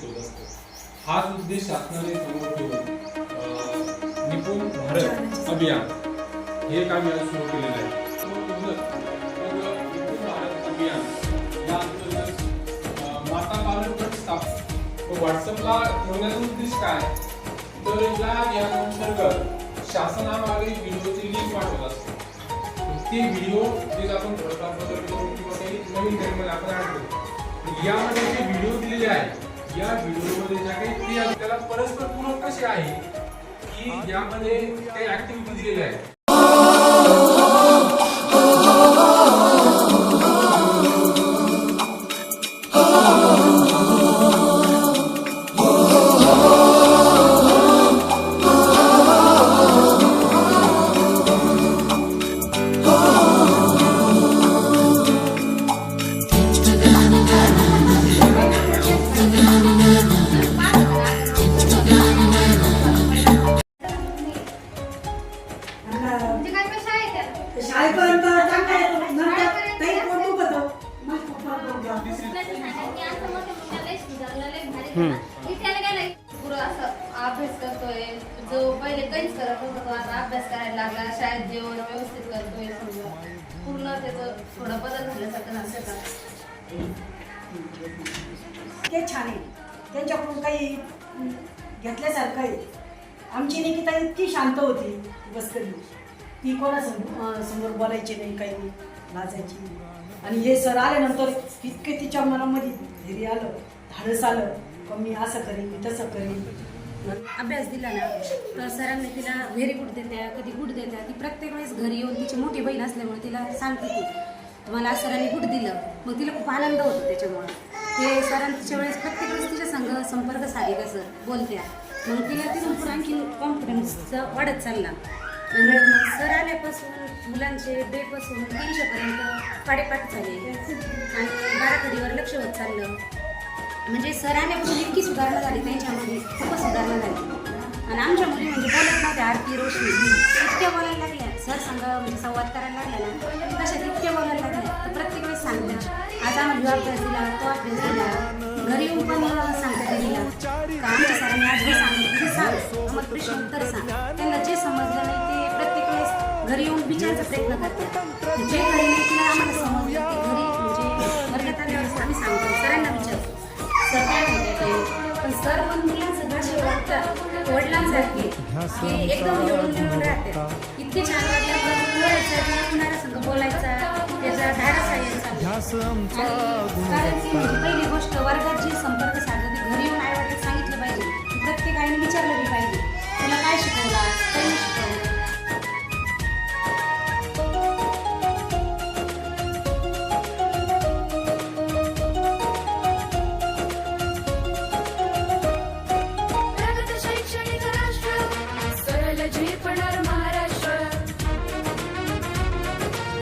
शिकवत असतो. हाच उद्देश शासनाने समोर ठेवून निपुण भारत अभियान हे काम याला सुरू केलेलं आहे. माता व्हॉट्सअपला उद्देश काय? तर या अंतर्गत शासनामागे व्हिडिओची लिंक पाठवत असतो. ती व्हिडिओ जे आपण आपण आणतो. यामध्ये जे व्हिडिओ दिलेले आहेत या व्हिडिओमध्ये ज्या काही क्रिया त्याला परस्पर पूरक कसे आहे की यामध्ये काही ऍक्टिव्हिटी दिलेल्या आहेत? अभ्यास करतोय. जो पहिले काहीच करत नव्हता तो आता अभ्यास करायला लागला. शाळेत जेवण व्यवस्थित करतोय समजा. पूर्ण त्याचं थोडा बदल झाल्यासारखं झालं त्याचा. ते छान आहे. त्यांच्याकडून काही घेतल्यासारखं आहे. आमची निकिता इतकी शांत होती बसकरी ती कोणा समोर बोलायची नाही काही नाही लाजायची. आणि हे सर आल्यानंतर इतके तिच्या मनामध्ये धैर्य आलं धाडस आलं. मी असं करीन मी तसं करीन. अभ्यास दिला ना तर सरांनी तिला व्हेरी गुड देत्या कधी गुड देत्या. ती प्रत्येक वेळेस घरी येऊन तिची मोठी बहीण असल्यामुळे तिला सांगते ती. मला सरांनी गुड दिलं. मग तिला खूप आनंद होतो त्याच्यामुळं. ते सरांच्या वेळेस प्रत्येक वेळेस तिच्या संघ संपर्क साधिका सर बोलत्या. मग तिला तिथून पुढे आणखी कॉन्फिडन्सचा वाढत चालला. आणि सर आल्यापासून मुलांचे डेपासून तीनशेपर्यंत पाडेपाठ झाले. आणि बाराखडीवर लक्ष होत चाललं. म्हणजे सर आल्यापासून इतकी सुधारणा झाली त्यांच्यामध्ये खूपच सुधारणा झाली. आणि आमच्या मुली म्हणजे बोलत नव्हत्या आरती रोशनी इतक्या बोलायला लागल्या. सर संघ म्हणजे संवाद करायला लागल्या ना तशा इतक्या बोलायला लागल्या. तर प्रत्येक वेळेस सांगतात. आज आम्हाला जो अभ्यास दिला तो अभ्यास दिला घरी येऊन पण सांगता दिला. आमच्या सरांनी आज हे सांगितलं. ते सांग मग प्रश्न उत्तर सांग. त्यांना जे समजलं नाही ते प्रत्येक वेळेस घरी येऊन विचारायचा प्रयत्न करतात. जे घरी सर पण मुलांसुद्धा शेवटच्या वडिलांसारखे ते एकदम येऊन इतके छान वाटलं बोलायचा त्याचा धाडस आहे कारण की पहिली गोष्ट वर्गाची संपर्क साधते घरी येऊन आईवडील सांगितलं पाहिजे. प्रत्येकाने विचारलं